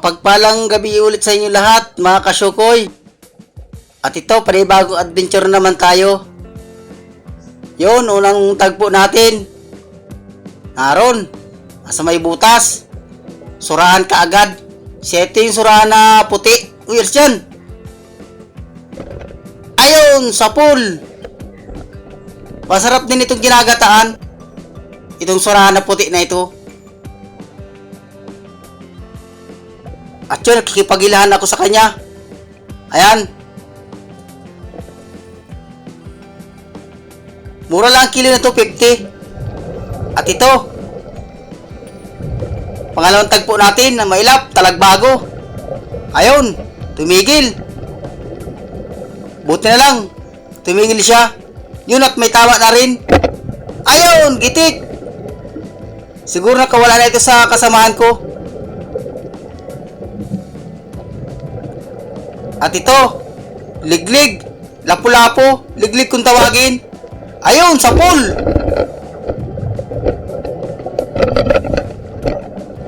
Mapagpalang gabi ulit sa inyo lahat, mga kasyukoy. At ito, panibagong adventure naman tayo. Yun, unang tagpo natin. Naroon, nasa may butas. Surahan ka agad. Yung surahan na puti. Uyers dyan. Ayun, sa pool. Masarap din itong ginagataan. Itong surahan na puti na ito. Yun, nakikipagilahan ako sa kanya. Ayan. Mura lang ang kilo na to, 50. At ito, pangalawang tagpo natin na mailap, talagbago. Ayun, tumigil. Buti na lang, tumigil siya. Yun at may tawa na rin. Ayun, gitik. Siguro nakawala na ito sa kasamahan ko. At ito, liglig, lapu-lapo, liglig kung tawagin. Ayun, sa pool.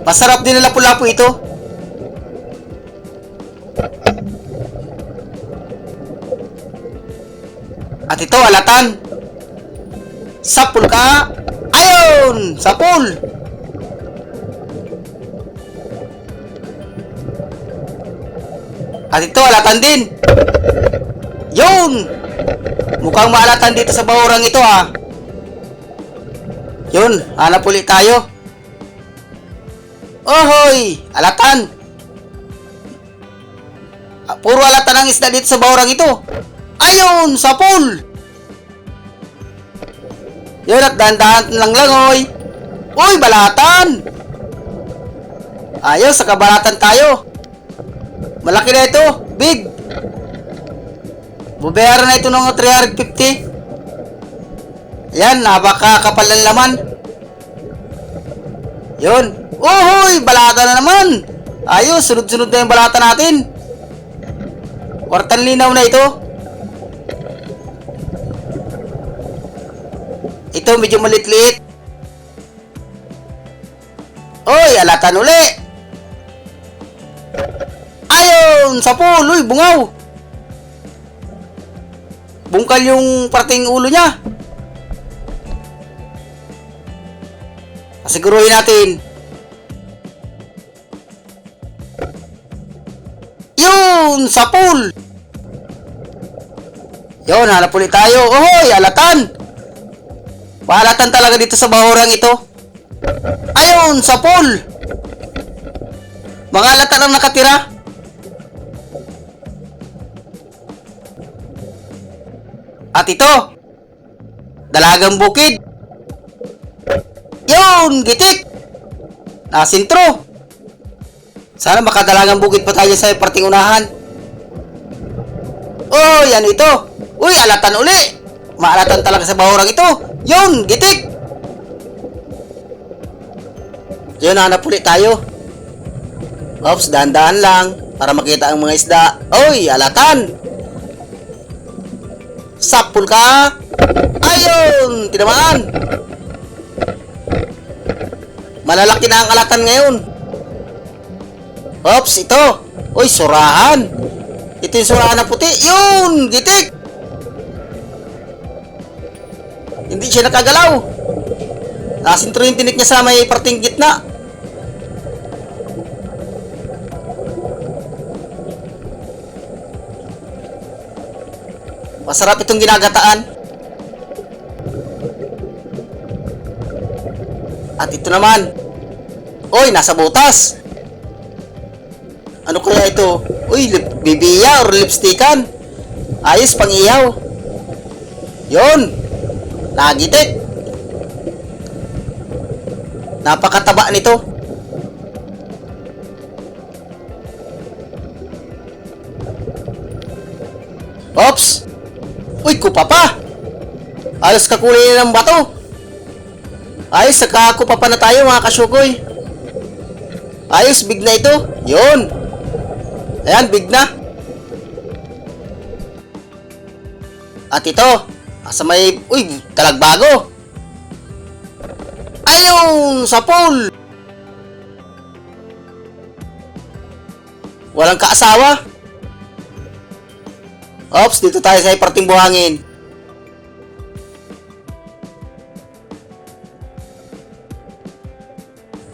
Masarap din ang lapu-lapo ito. At ito, alatan. Sa pool ka. Ayun, sa pool. At ito, alatan din. Yun! Mukhang maalatan dito sa bahurang ito ah. Yun, hanap ulit tayo. Ohoy! Alatan! Ah, puro alatan ang isda dito sa bahurang ito. Ayun! Sa pool! Yun at dahan-dahan lang lang oy. Uy, balatan! Ayos, sa kabalatan tayo. Malaki na ito. Big. Bubayaran na ito ng 350. Yan, napakakapal ng laman. Yun. Uhoy, balata na naman. Ayos, sunod-sunod na yung balata natin. Kwartan linaw na ito. Ito medyo malit-liit. Oy, alatan uli. Ayun, sa pool. Uy, bungaw. Bungkal yung parting ulo niya. Asiguruhin natin. Yun, sa pool. Yun, hanap ulit tayo. Ohoy, alatan. Paalatan talaga dito sa bahurang ito. Ayun, sa pool. Mga alatan ang nakatira. At ito, dalagang bukid. Yun, gitik. Nasintro. Sana makadalagang bukid pa tayo sa parting unahan. Oh, yan ito. Uy, alatan uli. Maalatan talaga sa bahurang ito. Yun, gitik. Yun, hanap ulit tayo. Oops, dahan-dahan lang para makita ang mga isda. Uy, alatan. Sapul ka. Ayun, tinamaan. Malalaki na ang alatan ngayon. Oops, ito. Uy, surahan. Ito yung surahan na puti. Yun, gitik. Hindi siya nakagalaw. Nasintro yung tinik niya sa may parting gitna. Masarap itong ginagataan. At ito naman. Oy, nasa butas. Ano kaya ito? Uy, lip, bibiya or lipstickan. Ayos pang iyaw. Yon. Nagitik. Napakataba nito. Ops! Uy, kupa pa! Ayos ka kulay ng bato. Ayos, nakakupa pa na tayo mga kasyukoy. Ayos, big na ito. Yun. Ayan, big na. At ito, asa may, uy, talagbago. Ayun, sa pool. Walang kaasawa. Ops, dito tayo sa iparting buhangin.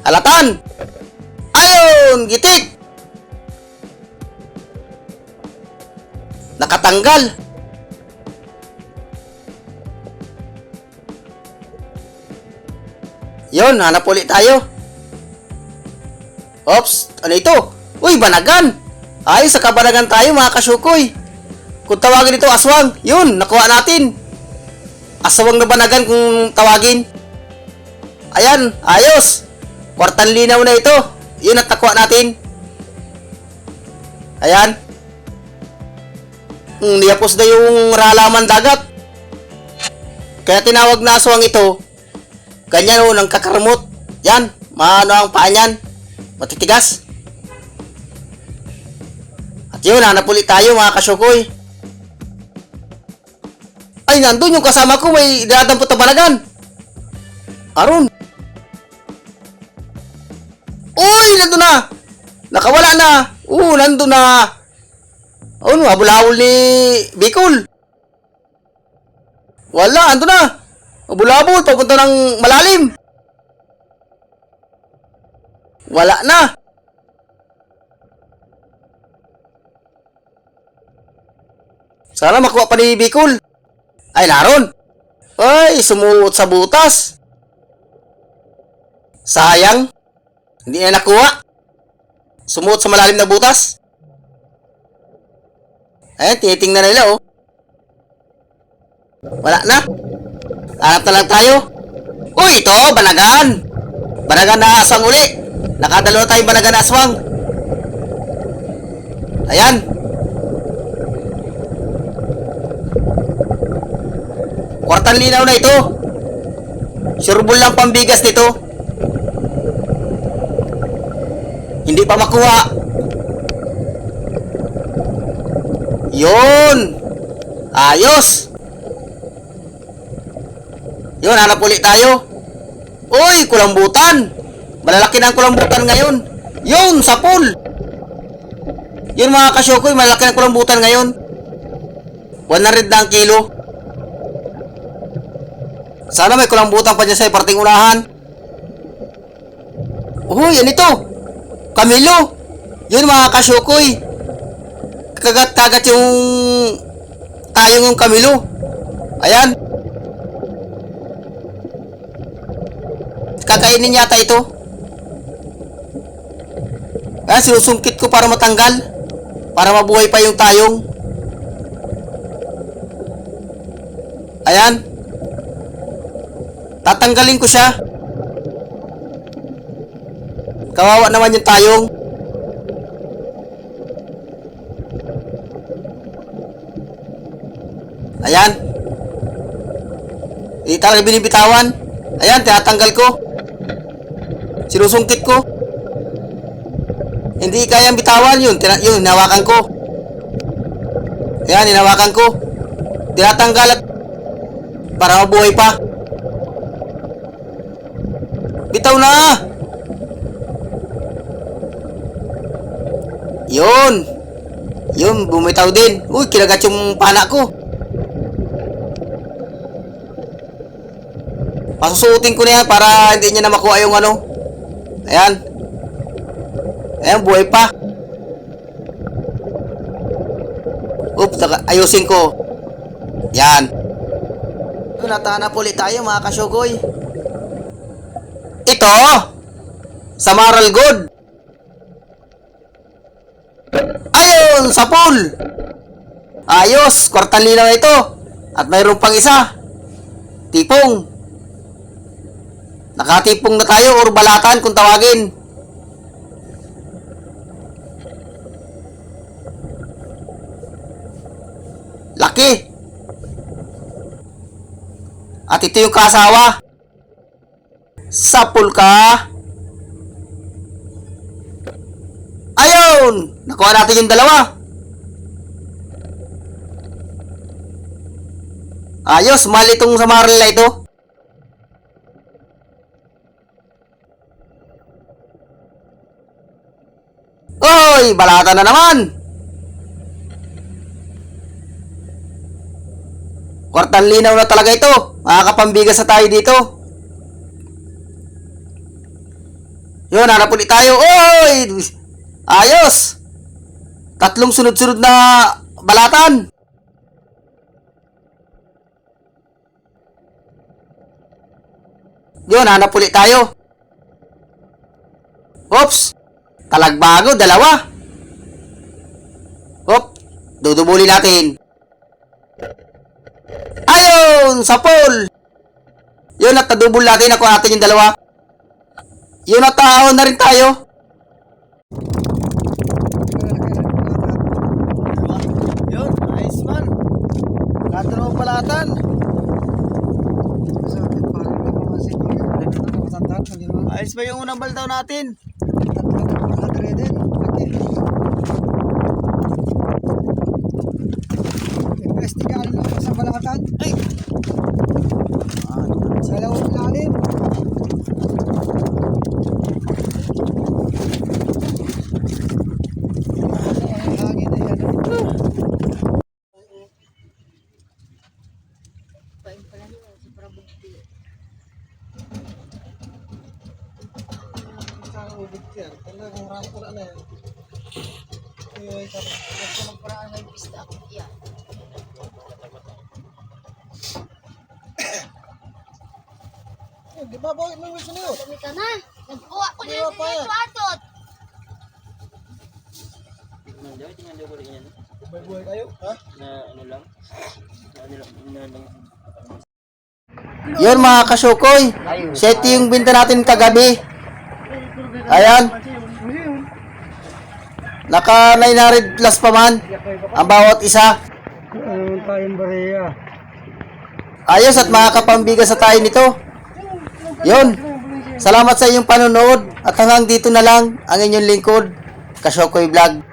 Alatan! Ayun! Gitik! Nakatanggal! Yon, hanap ulit tayo. Ops, ano ito? Uy, banagan! Ayos sa kabanagan tayo mga kasyukoy. Kung tawagin ito aswang, yun, nakuha natin. Aswang na banagan kung tawagin. Ayan, ayos. Kwartan linaw na ito. Yun at nakuha natin. Ayan. Mm, niyapos na yung ralaman dagat. Kaya tinawag na aswang ito. Ganyan o, ng kakarmot. Yan, maano ang paa niyan. Matitigas. At yun, hanap ulit tayo mga kasyukoy. Ay, nandun yung kasama ko, may dinadampot na balagan. Aron. Uy, nandun na. Nakawala na. Oo, nandun na. Oh, habulawol ni Bicol. Wala, ando na. Habulabol, papunta ng malalim. Wala na. Sana makuha pa ni Bicol. Ay, naroon. Ay, sumuot sa butas. Sayang. Hindi na nakuha. Sumuot sa malalim na butas. Ayan, tinitingnan na nila, oh. Wala na. Hanap na lang tayo. Uy, ito, banagan. Banagan na aswang uli. Nakadalawa tayong banagan na aswang. Ayan. Kwartan linaw na ito. Surebol lang pambigas nito. Hindi pa makuha. Yun. Ayos. Yun, hanap ulit tayo. Uy, kulambutan. Malalaki na ang kulambutan ngayon. Yun, sa pool. Yun mga kasyokoy, malaki na ang kulambutan ngayon. 100 na ang kilo. Sana may kulambutan pa dyan sa parting unahan. Uy, yan ito. Camilo. Yun mga kasyokoy. Kagat-kagat yung tayong yung Camilo. Ayan. Kakainin yata ito. Kaya sinusungkit ko para matanggal. Para mabuhay pa yung tayong. Ayan. Tatanggalin ko siya. Kawawa naman yung tayong. Ayan. Hindi talaga binibitawan. Ayan, tinatanggal ko. Sinusungkit ko. Hindi kayang bitawan yun. Tina yun, hinawakan ko. Ayan, hinawakan ko. Tinatanggal at para mabuhay pa. Bitaw na! Yun. Yun, bumitaw din. Uy, kinagat yung pana ko. Pasusuotin ko na yan para hindi niya na makuha yung ano. Ayan. Ayan, buhay pa. Oops, ayusin ko. Yan. Natahanap ulit tayo mga kasyogoy. Ito! Samaral Good! Ayun! Sa pool! Ayos! Kwartan linaw ito! At mayroon pang isa. Tipong. Nakatipong na tayo or balatan kung tawagin. Laki. At ito yung kasawa. Sapul ka. Ayun! Nakuha natin yung dalawa. Ayos, mali itong sa Marla ito. Oy, balata na naman. Kwartang linaw na talaga ito. Makakapambigas sa tayo dito. Yun, hanap ulit tayo. Oy! Ayos! Tatlong sunod-sunod na balatan. Yun, hanap ulit tayo. Oops! Talagbago, dalawa. Hop! Dudubuli natin. Ayun! Sa pool! Yun, at nadubol natin. Ako natin yung dalawa. Yun, at taon na rin tayo. Yun, nice man. Lahat na balatan. Ayos ba yung unang baldaw natin? Investigahan mo sa balatan. Ay! Sa lawang lalim. Ay, hangin na yan. Isang ubig yan. Talagang na yan. Ay, parang Eh, Di ba boy, may wish niyo? Dami ka na. Nagkuha ko Di na pa yan? ito atot. May buhay kayo? Ha? Yun mga kasukoy. Set yung binta natin kagabi. Ayan. Naka 900 plus pa man. Ang bawat isa. Anong tayong bariya? Ayos at makakapambigas sa tayo nito. Yun. Salamat sa inyong panonood at hanggang dito na lang ang inyong lingkod, Kasyokoy Vlog.